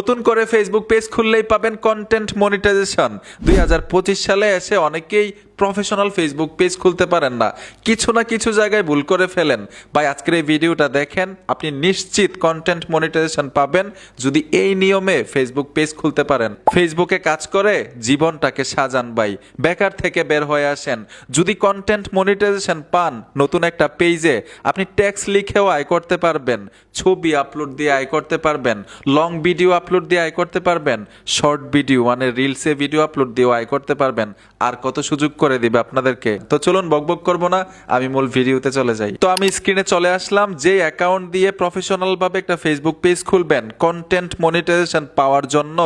নতুন করে Facebook page খুললেই পাবেন কন্টেন্ট মনিটাইজেশন দুই হাজার পঁচিশ সালে এসে অনেকেই প্রফেশনাল ফেসবুক পেজ খুলতে পারেন না। কিছু না কিছু জায়গায় ভুল করে ফেলেন। ভাই, আজকের এই ভিডিওটা দেখেন, আপনি নিশ্চিত কন্টেন্ট মনিটাইজেশন পাবেন যদি এই নিয়মে ফেসবুক পেজ খুলতে পারেন। ফেসবুকে কাজ করে, জীবনটাকে সাজান ভাই। বেকার থেকে বের হয়ে আসেন। যদি কন্টেন্ট মনিটাইজেশন পান নতুন একটা পেজে আপনি ট্যাক্স লিখেও আয় করতে পারবেন, ছবি আপলোড দিয়ে আয় করতে পারবেন লং ভিডিও আপলোড দিয়ে আয় করতে পারবেন। শর্ট ভিডিও মানে রিলসে ভিডিও আপলোড দিয়েও আয় করতে পারবেন। আর কত সুযোগ করে দিবে আপনাদেরকে। তো চলুন বকবক করব না, আমি মূল ভিডিওতে চলে যাই। তো আমি স্ক্রিনে চলে আসলাম যে অ্যাকাউন্ট দিয়ে প্রফেশনাল ভাবে একটা ফেসবুক পেজ খুলবেন কন্টেন্ট মনিটাইজেশন পাওয়ার জন্য,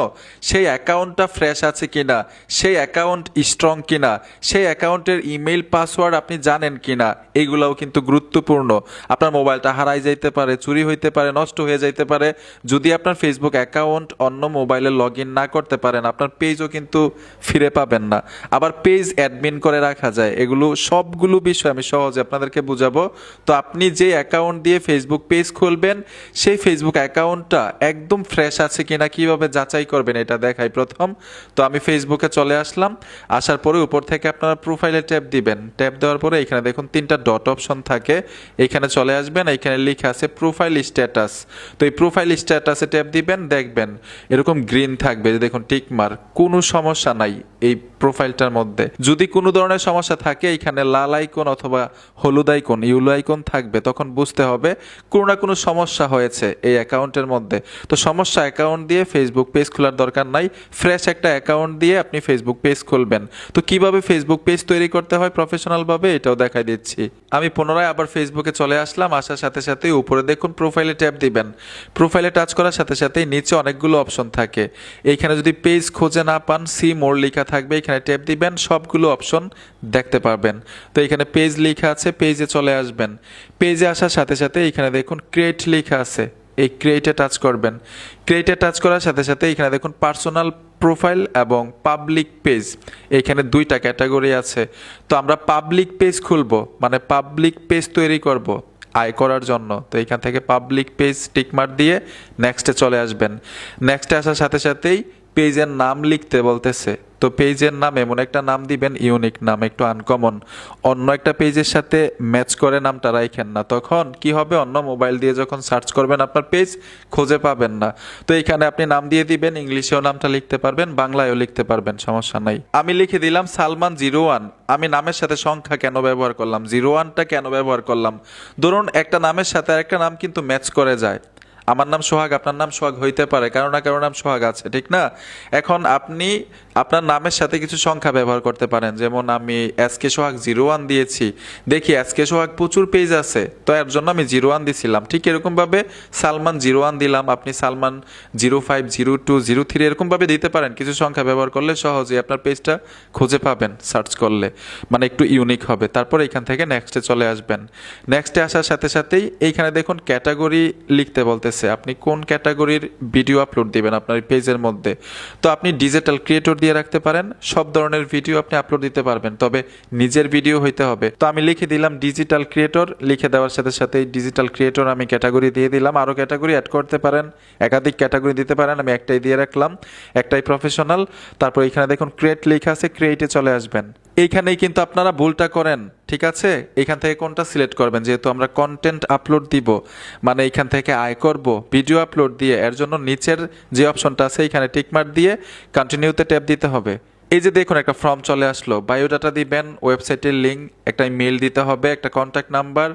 সেই অ্যাকাউন্টটা ফ্রেশ আছে কিনা, সেই অ্যাকাউন্ট স্ট্রং কিনা, সেই অ্যাকাউন্টের ইমেইল পাসওয়ার্ড আপনি জানেন কিনা, এগুলোও কিন্তু গুরুত্বপূর্ণ। আপনার মোবাইলটা হারাই যাইতে পারে, চুরি হইতে পারে, নষ্ট হয়ে যাইতে পারে। যদি আপনার ফেসবুক অ্যাকাউন্ট অন্য মোবাইলে লগ ইন না করতে পারেন, আপনার পেজও কিন্তু ফিরে পাবেন না। আবার পেজ অ্যাডমিন করে রাখা যায়, এগুলো সবগুলো বিষয় আমি সহজে আপনাদেরকে বুঝাবো। তো আপনি যে অ্যাকাউন্ট দিয়ে ফেসবুক পেজ খুলবেন, সেই ফেসবুক অ্যাকাউন্টটা একদম ফ্রেশ আছে কিনা, কীভাবে যাচাই করবেন এটা দেখাই প্রথম। তো আমি ফেসবুকে চলে আসলাম, আসার পরে উপর থেকে আপনারা প্রোফাইলে ট্যাপ দিবেন। ট্যাপ দেওয়ার পরে এখানে দেখুন তিনটা ডট অপশন থাকে, এখানে চলে আসবেন, এখানে লেখা আছে প্রোফাইল স্ট্যাটাস তো এই প্রোফাইল স্ট্যাটাসে ট্যাপ দিবেন দেখবেন এরকম গ্রিন থাকবে যে দেখুন টিক মার্ক কোনো সমস্যা নাই এই প্রোফাইলটার মধ্যে। যদি কোনো ধরনের সমস্যা থাকে, এখানে লাল আইকন অথবা হলুদ আইকন ইউলো আইকন থাকবে, তখন বুঝতে হবে কোনো না কোনো সমস্যা হয়েছে এই অ্যাকাউন্টের মধ্যে। তো সমস্যা অ্যাকাউন্ট দিয়ে ফেসবুক পেজ খোলার দরকার নাই ফ্রেশ একটা অ্যাকাউন্ট দিয়ে আপনি ফেসবুক পেজ খুলবেন। তো কীভাবে ফেসবুক পেজ তৈরি করতে হয় প্রফেশনালভাবে এটাও দেখাই দিচ্ছি। আমি পুনরায় আবার ফেসবুকে চলে আসলাম, আসার সাথে সাথে উপরে দেখুন প্রোফাইলে ট্যাপ দিবেন। প্রোফাইলে টাচ করার সাথে সাথে নিচে অনেকগুলো অপশন থাকে। এইখানে যদি পেজ খুঁজে না পান সি মোর লেখা থাকবে, এখানে ট্যাপ দিবেন, সবগুলো অপশন দেখতে পারবেন। তো এখানে পেজ লেখা আছে পেজে চলে আসবেন। পেজে আসার সাথে সাথে এখানে দেখুন ক্রিয়েট লেখা আছে। এই ক্রিয়েটে টাচ করবেন। ক্রিয়েটে টাচ করার সাথে সাথে এখানে দেখুন পার্সোনাল প্রোফাইল এবং পাবলিক পেজ এখানে দুইটা ক্যাটাগরি আছে। তো আমরা পাবলিক পেজ খুলব মানে পাবলিক পেজ তৈরি করব। আয় করার জন্য। তো এখান থেকে পাবলিক পেজ টিকমার দিয়ে নেক্সটে চলে আসবেন। নেক্সটে আসার সাথে সাথেই পেজের নাম লিখতে বলতেছে। তো পেজের নাম এমন একটা নাম দিবেন, ইউনিক নাম, একটু আনকমন অন্য একটা পেজের সাথে ম্যাচ করে নামটা রাখেন না। তখন কি হবে? অন্য মোবাইল দিয়ে যখন সার্চ করবেন আপনার পেজ খুঁজে পাবেন না। তো এখানে আপনি নাম দিয়ে দিবেন, ইংলিশেও নামটা লিখতে পারবেন, বাংলায়ও লিখতে পারবেন, সমস্যা নাই। আমি লিখে দিলাম সালমান জিরো ওয়ান। আমি নামের সাথে সংখ্যা কেন ব্যবহার করলাম? জিরো ওয়ানটা কেন ব্যবহার করলাম? ধরুন একটা নামের সাথে আরেকটা নাম কিন্তু ম্যাচ করে যায়। আমার নাম সোহাগ, আপনার নাম সোহাগ হইতে পারে, কারও না কারও নাম সোহাগ আছে, ঠিক না? এখন আপনি আপনার নামের সাথে কিছু সংখ্যা ব্যবহার করতে পারেন, যেমন আমি S K Sohag zero one দিয়েছি, দেখি এস কে সোহাগ প্রচুর পেজ আছে, তো এর জন্য আমি জিরো ওয়ান দিছিলাম, ঠিক এরকমভাবে সালমান জিরো ওয়ান দিলাম, আপনি Salman zero five zero two zero three এরকমভাবে দিতে পারেন, কিছু সংখ্যা ব্যবহার করলে সহজেই আপনার পেজটা খুঁজে পাবেন সার্চ করলে মানে একটু ইউনিক হবে, তারপর এখান থেকে নেক্সটে চলে আসবেন নেক্সটে আসার সাথে সাথেই এইখানে দেখুন ক্যাটাগরি লিখতে বলতেছে আপনি কোন ক্যাটাগরির ভিডিও আপলোড দিবেন আপনার পেজের মধ্যে? তো আপনি ডিজিটাল ক্রিয়েটর দিয়ে রাখতে পারেন, সব ধরনের ভিডিও আপনি আপলোড দিতে পারবেন, তবে নিজের ভিডিও হইতে হবে। তো আমি লিখে দিলাম ডিজিটাল ক্রিয়েটর লিখে দেওয়ার সাথে সাথে ডিজিটাল ক্রিয়েটর আমি ক্যাটাগরি দিয়ে দিলাম। আরও ক্যাটাগরি অ্যাড করতে পারেন, একাধিক ক্যাটাগরি দিতে পারেন, আমি একটাই দিয়ে রাখলাম, একটাই প্রফেশনাল তারপর এখানে দেখুন ক্রিয়েট লেখা আছে ক্রিয়েটে চলে আসবেন। এইখানেই কিন্তু আপনারা ভুলটা করেন, ঠিক আছে? এখান থেকে কোনটা সিলেক্ট করবেন? যেহেতু আমরা কন্টেন্ট আপলোড দিব মানে এখান থেকে আয় করব ভিডিও আপলোড দিয়ে, এর জন্য নিচের যে অপশনটা আছে এখানে টিকমার্ক দিয়ে কন্টিনিউতে ট্যাপ দিতে হবে। এই যে দেখুন, একটা ফর্ম চলে আসলো। বায়োডাটা দিবেন ওয়েবসাইটের লিঙ্ক একটা মেল দিতে হবে, একটা কন্ট্যাক্ট নাম্বার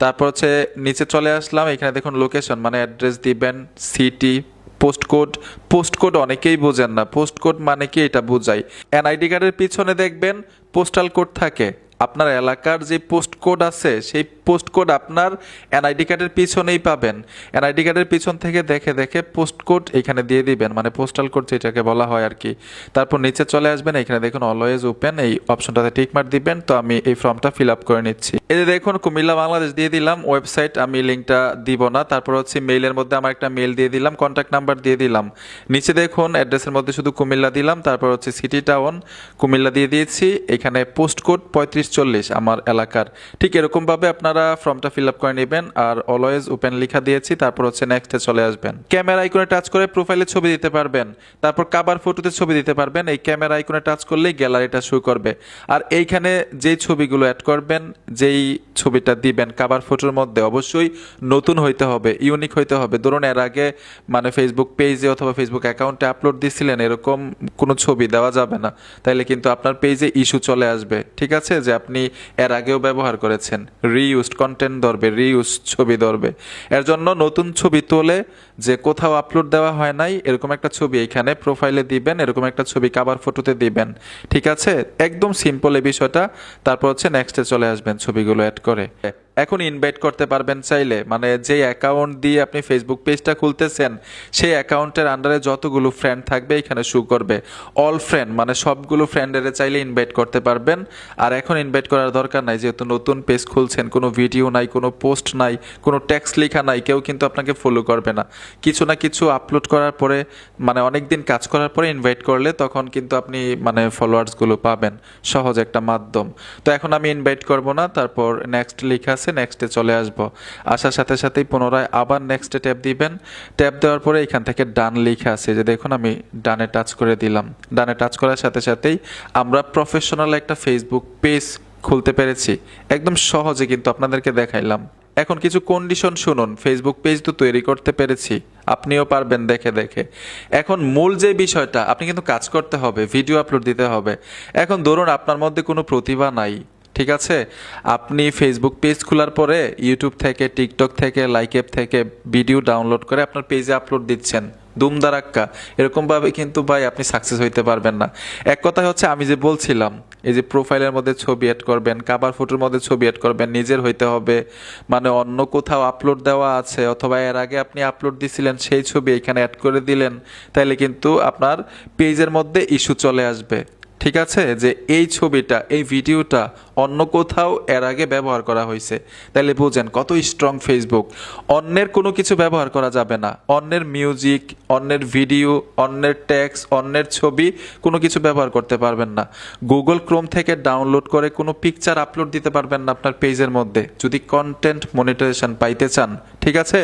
তারপর হচ্ছে নিচে চলে আসলাম এখানে দেখুন লোকেশন মানে অ্যাড্রেস দিবেন city post code post code অনেকেই বোঝেন না। পোস্ট কোড মানে কি এটা বোঝাই। এনআইডি কার্ডের পিছনে দেখবেন পোস্টাল কোড থাকে। আপনার এলাকার যে পোস্ট কোড আছে, সেই পোস্ট কোড আপনার এনআইডি কার্ডের পিছনেই পাবেন। এনআইডি কার্ডের পিছন থেকে দেখে দেখে পোস্ট কোড এখানে দিয়ে দিবেন মানে পোস্টাল কোড যেটাকে বলা হয় আর কি তারপর নিচে চলে আসবেন, এখানে দেখুন অলওয়েজ ওপেন এই অপশনটাতে মার্ক দিবেন, তো আমি এই ফর্মটা ফিল আপ করে নিচ্ছি। এই যে দেখুন, কুমিল্লা বাংলাদেশ দিয়ে দিলাম ওয়েবসাইট আমি লিঙ্কটা দিব না, তারপর হচ্ছে মেইলের মধ্যে আমার একটা মেইল দিয়ে দিলাম কন্ট্যাক্ট নাম্বার দিয়ে দিলাম। নিচে দেখুন অ্যাড্রেসের মধ্যে শুধু কুমিল্লা দিলাম, তারপর হচ্ছে সিটি টাউন কুমিল্লা দিয়ে দিয়েছি, এখানে পোস্ট কোড পঁয়ত্রিশ চল্লিশ আমার এলাকার। ঠিক এরকমভাবে আপনারা ফর্মটা ফিল আপ করে নেবেন আর অলওয়েজ ওপেন লেখা দিয়েছি, তারপর হচ্ছে নেক্সটে চলে আসবেন। ক্যামেরা আইকনে টাচ করে প্রোফাইলে ছবি দিতে পারবেন, তারপর কাবার ফটোতে ছবি দিতে পারবেন, এই ক্যামেরা আইকনে টাচ করলেই গ্যালারিটা শো করবে। আর এইখানে যেই ছবিগুলো অ্যাড করবেন, যেই ছবিটা দিবেন কাবার ফটোর মধ্যে অবশ্যই নতুন হইতে হবে ইউনিক হইতে হবে। ধরুন এর আগে মানে ফেসবুক পেজে অথবা ফেসবুক অ্যাকাউন্টে আপলোড দিছিলেন, এরকম কোনো ছবি দেওয়া যাবে না। তাইলে কিন্তু আপনার পেজে ইস্যু চলে আসবে। ঠিক আছে? যে আপনি এর আগেও ব্যবহার করেছেন রিইউজড কন্টেন্ট ধরবে রিউজ ছবি ধরবে। এর জন্য নতুন ছবি তোলে, যে কোথাও আপলোড দেওয়া হয় নাই, এরকম একটা ছবি এখানে প্রোফাইলে দিবেন, এরকম একটা ছবি কাবার ফটোতে দিবেন। ঠিক আছে? একদম সিম্পল এই বিষয়টা। তারপর হচ্ছে নেক্সটে চলে আসবেন ছবিগুলো অ্যাড করে। এখন ইনভাইট করতে পারবেন চাইলে। মানে যে অ্যাকাউন্ট দিয়ে আপনি ফেসবুক পেজটা খুলতেছেন, সেই অ্যাকাউন্টের আন্ডারে যতগুলো ফ্রেন্ড থাকবে এখানে শু করবে। অল ফ্রেন্ড মানে সবগুলো ফ্রেন্ডের চাইলে ইনভাইট করতে পারবেন। আর এখন ইনভাইট করার দরকার নাই, যেহেতু নতুন পেজ খুলছেন, কোনো ভিডিও নাই, কোনো পোস্ট নাই, কোনো ট্যাক্স লেখা নাই, কেউ কিন্তু আপনাকে ফলো করবে না। কিছু না কিছু আপলোড করার পরে মানে অনেক দিন কাজ করার পরে ইনভাইট করলে তখন কিন্তু আপনি মানে ফলোয়ার্সগুলো পাবেন। সহজ একটা মাধ্যম। তো এখন আমি ইনভাইট করব না, তারপর নেক্সট লেখা আছে নেক্সটে চলে আসব। আসার সাথে সাথেই পুনরায় আবার নেক্সটে ট্যাপ দিবেন। ট্যাপ দেওয়ার পরে এখান থেকে ডান লেখা আছে যে, দেখুন, আমি ডানে টাচ করে দিলাম। ডানে টাচ করার সাথে সাথেই আমরা প্রফেশনাল একটা ফেসবুক পেজ খুলতে পেরেছি। একদম সহজে কিন্তু আপনাদেরকে দেখাইলাম। এখন কিছু কন্ডিশন শুনুন। ফেসবুক পেজ তো তৈরি করতে পেরেছি। আপনিও পারবেন দেখে দেখে। এখন মূল যে বিষয়টা, আপনি কিন্তু কাজ করতে হবে ভিডিও আপলোড দিতে হবে। এখন ধরুন, আপনার মধ্যে কোনো প্রতিভা নাই। ঠিক আছে? আপনি ফেসবুক পেজ খোলার পরে ইউটিউব থেকে টিকটক থেকে লাইক অ্যাপ থেকে ভিডিও ডাউনলোড করে আপনার পেজে আপলোড দিচ্ছেন। দুমদারাক্কা এরকমভাবে কিন্তু ভাই আপনি সাকসেস হইতে পারবেন না। এক কথা হচ্ছে আমি যে বলছিলাম, এই যে প্রোফাইলের মধ্যে ছবি অ্যাড করবেন কাবার ফটোর মধ্যে ছবি অ্যাড করবেন, নিজের হইতে হবে। মানে অন্য কোথাও আপলোড দেওয়া আছে, অথবা এর আগে আপনি আপলোড দিছিলেন, সেই ছবি এখানে অ্যাড করে দিলেন তাহলে কিন্তু আপনার পেজের মধ্যে ইস্যু চলে আসবে। ঠিক আছে? যে এই ছবিটা, এই ভিডিওটা অন্য কোথাও এর আগে ব্যবহার করা হয়েছে। তাহলে বুঝেন কত স্ট্রং ফেসবুক অন্যের কোনো কিছু ব্যবহার করা যাবে না। অন্যের মিউজিক অন্যের ভিডিও অন্যের ট্যাক্স অন্যের ছবি কোনো কিছু ব্যবহার করতে পারবেন না। গুগল ক্রোম থেকে ডাউনলোড করে কোনো পিকচার আপলোড দিতে পারবেন না আপনার পেজের মধ্যে। যদি কন্টেন্ট মনিটাইজেশন পাইতে চান, ঠিক আছে?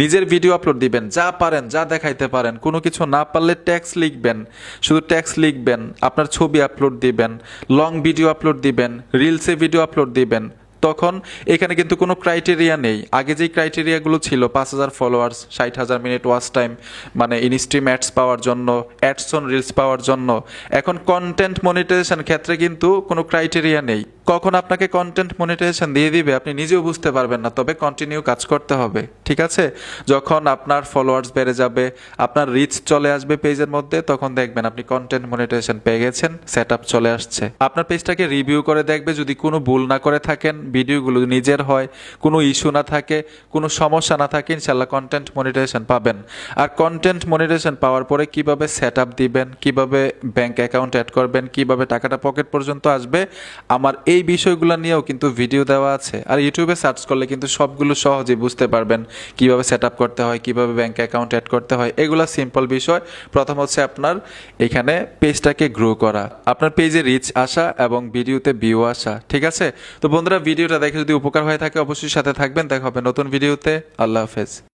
নিজের ভিডিও আপলোড দিবেন, যা পারেন, যা দেখাইতে পারেন। কোনো কিছু না পারলে ট্যাক্স লিখবেন। শুধু ট্যাক্স লিখবেন, আপনার ছবি আপলোড দিবেন লং ভিডিও আপলোড দিবেন রিলসে ভিডিও আপলোড দিবেন। তখন এখানে কিন্তু কোনো ক্রাইটেরিয়া নেই। আগে যেই ক্রাইটেরিয়াগুলো ছিল, পাঁচ হাজার ফলোয়ার্স ষাট হাজার মিনিট ওয়াচ টাইম মানে ইনস্ট্রিম অ্যাডস পাওয়ার জন্য অ্যাডসন রিলস পাওয়ার জন্য, এখন কন্টেন্ট মনিটাইজেশন ক্ষেত্রে কিন্তু কোনো ক্রাইটেরিয়া নেই। কখন আপনাকে কন্টেন্ট মনিটাইজেশন দিয়ে দিবে, আপনি নিজেও বুঝতে পারবেন না, তবে কন্টিনিউ কাজ করতে হবে, ঠিক আছে? যখন আপনার ফলোয়ার্স বেড়ে যাবে, আপনার রিচ চলে আসবে পেজের মধ্যে, তখন দেখবেন আপনি কন্টেন্ট মনিটাইজেশন পেয়ে গেছেন সেট আপ চলে আসছে। আপনার পেজটাকে রিভিউ করে দেখবে, যদি কোনো ভুল না করে থাকেন ভিডিওগুলো নিজের হয়, কোনো ইস্যু না থাকে, কোনো সমস্যা না থাকে ইনশাল্লাহ কন্টেন্ট মনিটাইজেশন পাবেন। আর কন্টেন্ট মনিটাইজেশন পাওয়ার পরে কীভাবে সেট আপ দিবেন, কীভাবে ব্যাংক অ্যাকাউন্ট অ্যাড করবেন, কীভাবে টাকাটা পকেট পর্যন্ত আসবে, আমার এই বিষয়গুলো নিয়েও কিন্তু ভিডিও দেওয়া আছে। আর ইউটিউবে সার্চ করলে কিন্তু সবগুলো সহজেই বুঝতে পারবেন কীভাবে সেট আপ করতে হয়, কীভাবে ব্যাংক অ্যাকাউন্ট অ্যাড করতে হয়। এগুলো সিম্পল বিষয়। প্রথম হচ্ছে আপনার এখানে পেজটাকে গ্রো করা। আপনার পেজে রিচ আসা এবং ভিডিওতে ভিউ আসা, ঠিক আছে? তো বন্ধুরা ভিডিওটা দেখে যদি উপকার হয়ে থাকে, অবশ্যই সাথে থাকবেন। দেখা হবে নতুন ভিডিওতে আল্লাহ হাফেজ।